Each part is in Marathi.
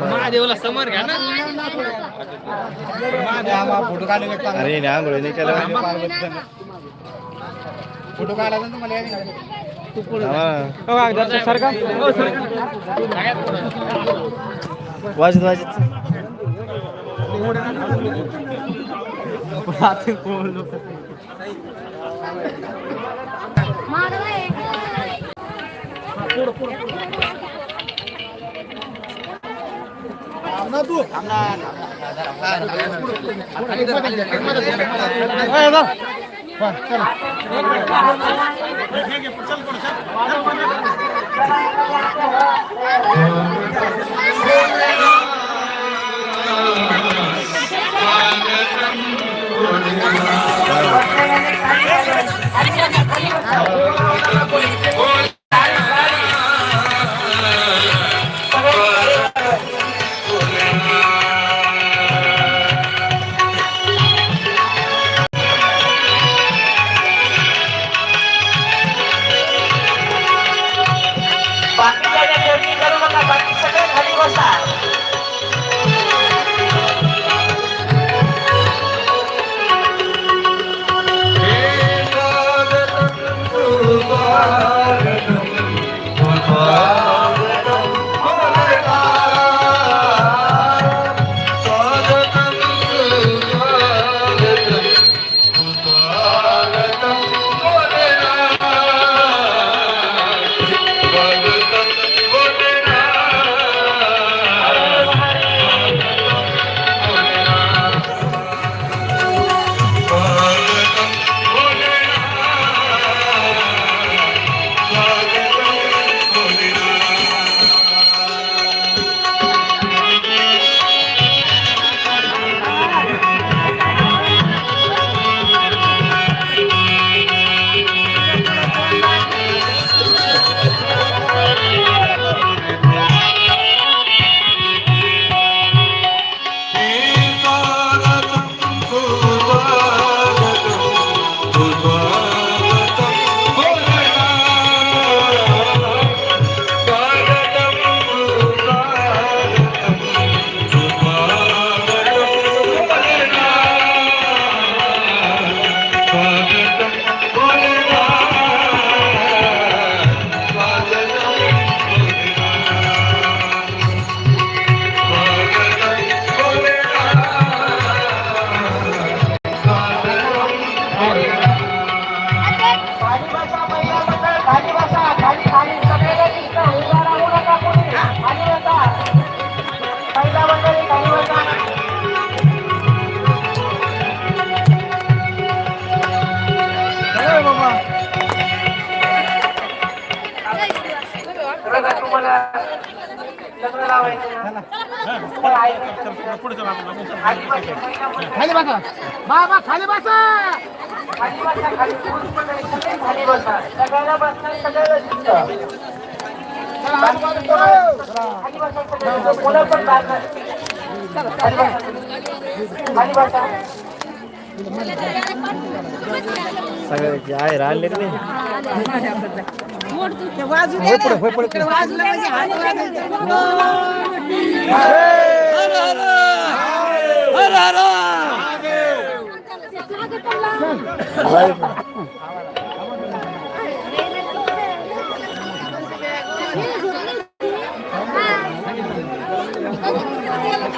महादेवला समोर घ्या ना फोटो काढले अरे नाही नाही केलं फोटो तुम्हाला हा. सरकार वाजत वाजत ना बाकी सगळे खाली बसा. खाली बसा सगळ्याला बसणार सगळ्याला खाली बसा मुलं पण खाली बसा आहे राहिले वाजू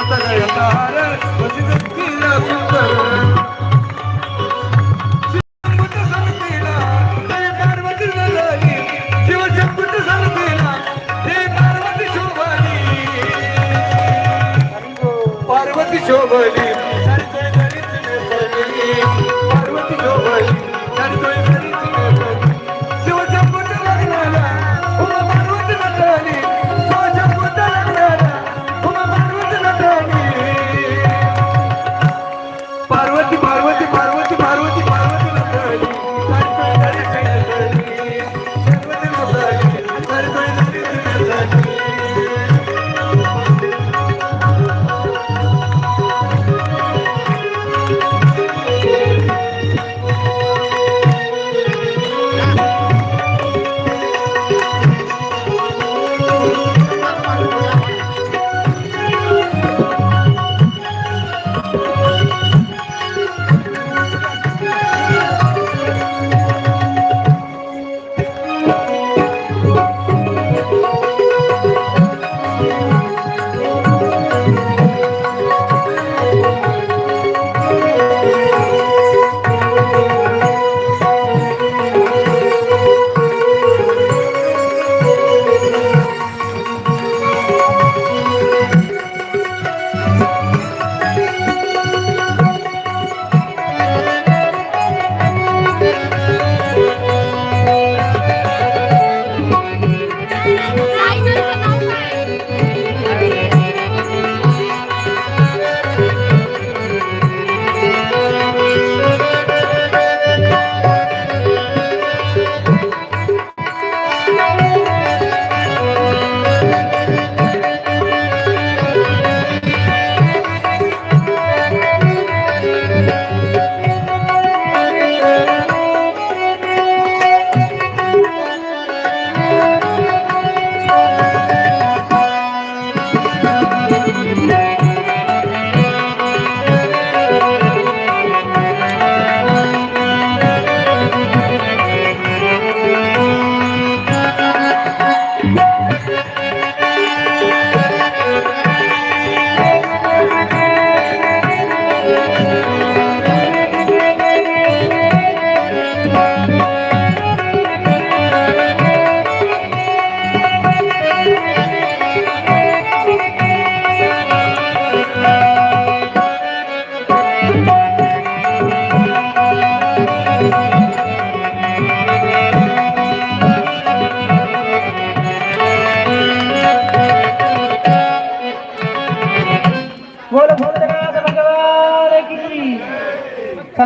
ಕಥೆಯ ತಾರೆ ಬದುಕಿಲ್ಲ ಸುಂದರ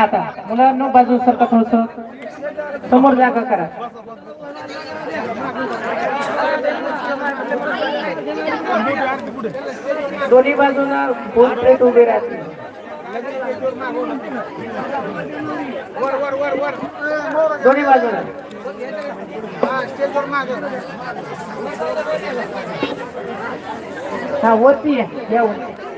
चला आता. मुलांनो बाजू सरका थोडस. समोर जागा करा. दोन्ही बाजूला दोन प्लेट उभे राहते दोन्ही बाजूला. हा वरती आहे या वरती.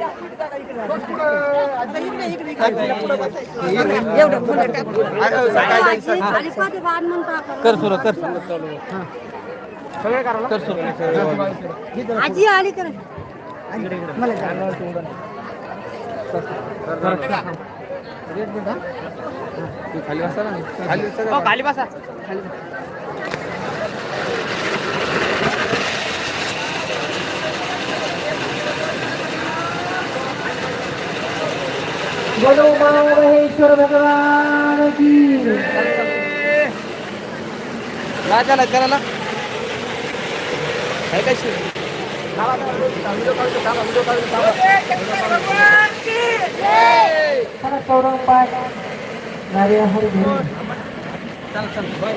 कर सुरू कर कर सुरू आजी आली तर खाली बसा खाली बसा खाली बसा बोलो महेश्वर भगवान की राजाला करायला काय काय शिव मला चौरंग पाय नारिया हरी घेऊन चल चल बाय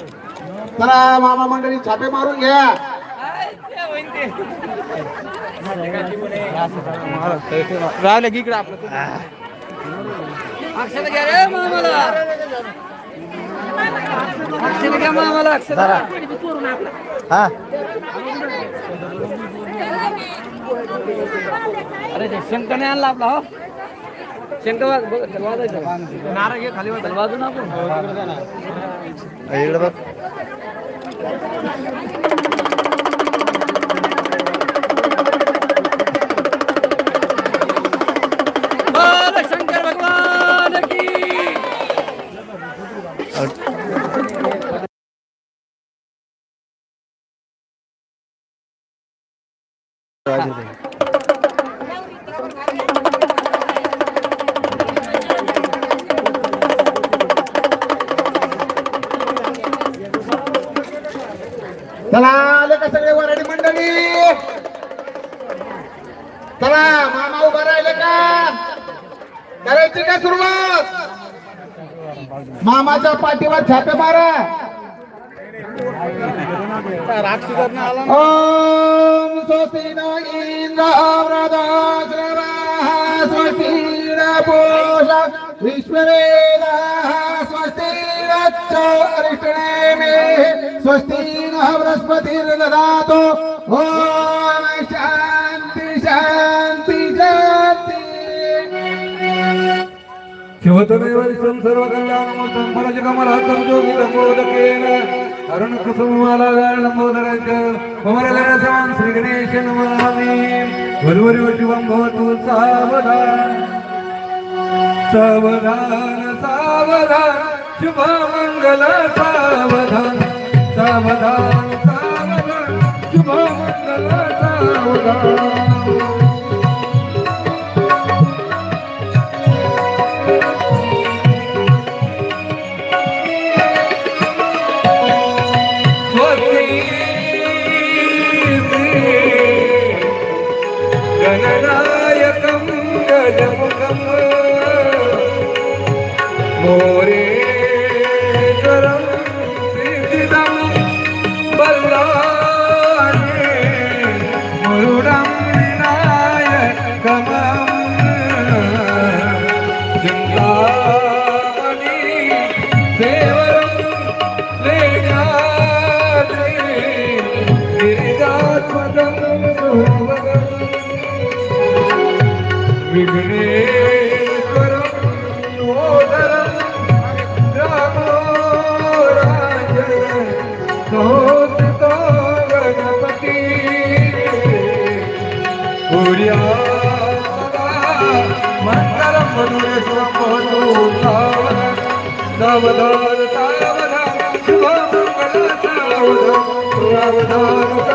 चला मामा मंडळी छापे मारून घ्या. राहिलं की इकडे आपलं? अक्षर घ्या रे मामाला. अक्षर घ्या मामाला अक्षर हा. अरे ते शंकरने आणला आपला हो. शंकर वाजायचं नारळ घे खाली वाज वाजू ना आपण इकडे बघ. Thank you. चला आले का सगळे वराडी मंडळी? चला मामा उभा राहिले का? करायची का सुरुवात? मामाच्या पाठीवर छापे मारा. ओम स्वस्ती न इंद्र वृदाश्रवाः नक्षरिष्टनेमे स्वस्ति नः बृहस्पतिर्ददातु ॐ शान्ति शान्ति शान्ति शिवतमेव विश्वं सर्वकल्याणमूर्तं फलजकमलहस्तं जोगितमोदकेन अरुणकुसुमालागारलम्बोदरश्च कुमरलरसवान् श्रीगणेश नमामि गुरुवर्यो शिवं भवतु सावधान। सावधान सावधान। शुभमङ्गल सावधान सावधान सावधान शुभमङ्गल सावधान गणनायकं गजमुखं मोरेश्वरं मधुर सुख मधु सावन सावधान सावधान शुभ मंगल सावधान सावधान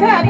Patty.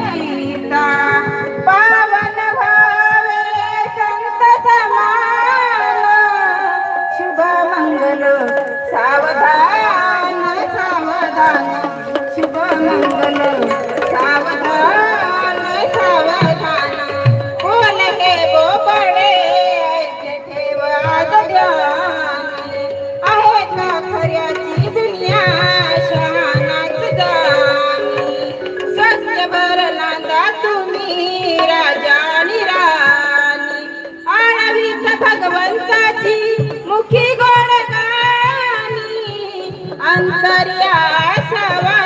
अंतर्यासवा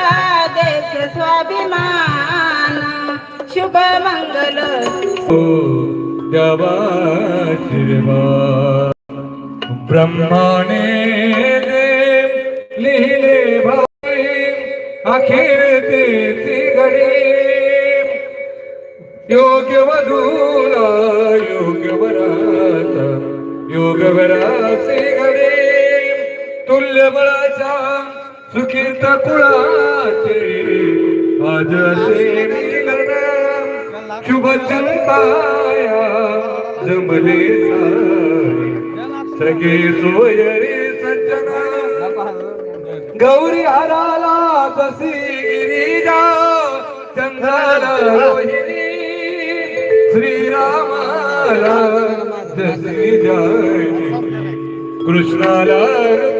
देश स्वाभिमान। शुभ मंगल। ब्रह्माने देव लिहिले भाई अखेर ते घडे योग्य वधूला सुखीत कुळाचे. आज शुभ चिंताया जमले सारे. सगळे सोयरे सज्जना. गौरी हराला कसी गिरीजा. चंद्र रोहिणी. श्रीरामाला जसी जाय. कृष्णाला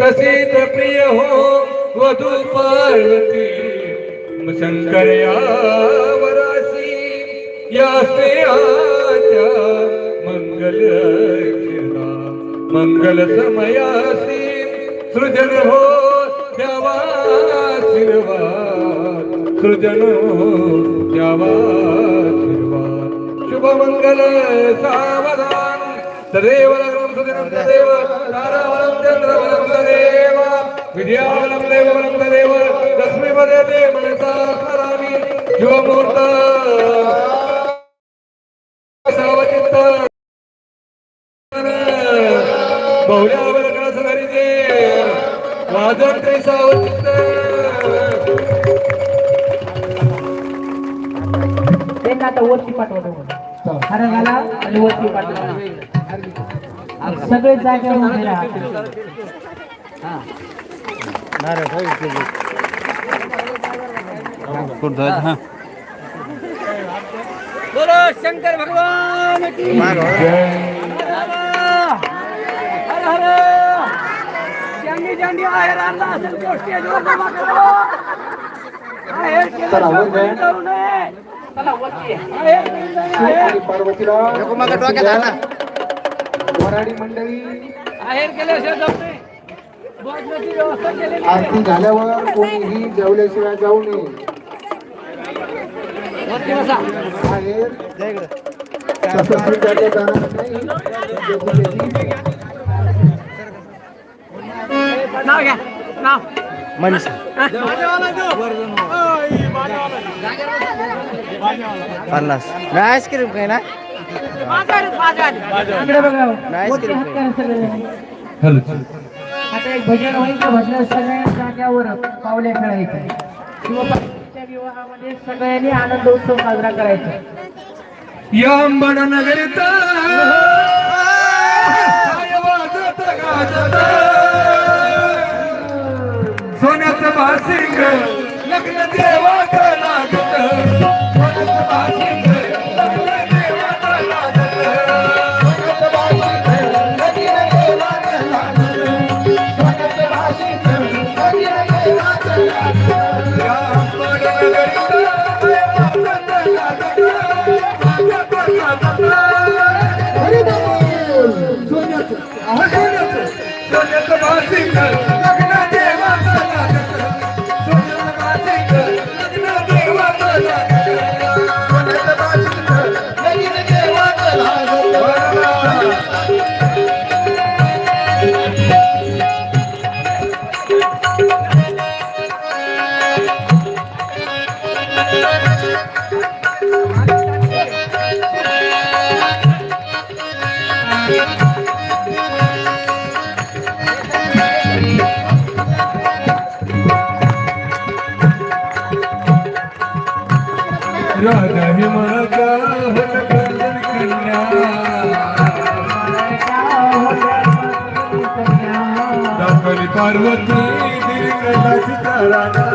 तसेच प्रिय हो वधू पार्वती. शंकर वरासी या स्त्रियाच्या मंगल मंगल समयासी सृजन हो द्यावा आशीर्वाद. सृजन हो द्यावा आशीर्वाद. शुभ मंगल सावधान सदैव लग्नं सुदिनं तदेव तारावलं चन्द्रवलं तदेव विद्यावलं देववलं तदेव लक्ष्मीपदे ते मनसा स्मरामि युवमूर्त सावचित्त बहुल्यावर कळस धरिते वादन ते सावचित्त त्यांना आता वरती पाठवतो. हरा घाला आणि वरती पाठवा सगळे जागेवर उभे राहा? हा. बोलो शंकर भगवान की ज्यांनी ज्यांनी आहेर आणला असेल करा आहेर केली. पार्वतीला केलेली आहे. आरती झाल्यावर कोणीही जेवल्याशिवाय जाऊ नये. बाहेर. तसं जाणार नाही. मनीषा. पन्नास. आईस्क्रीम काही ना आता एक भजन होईल त्या भजनात सगळ्या जाग्यावर पावल्या खेळायच्या शिवपार्वतीच्या विवाहामध्ये सगळ्यांनी आनंद उत्सव साजरा करायचा. या अंबड नगरीत सोन्याचं बासिंग लग्न देवात I think. ah, राधा ही म्हणता कन्या दाखवली पार्वती दिली राधा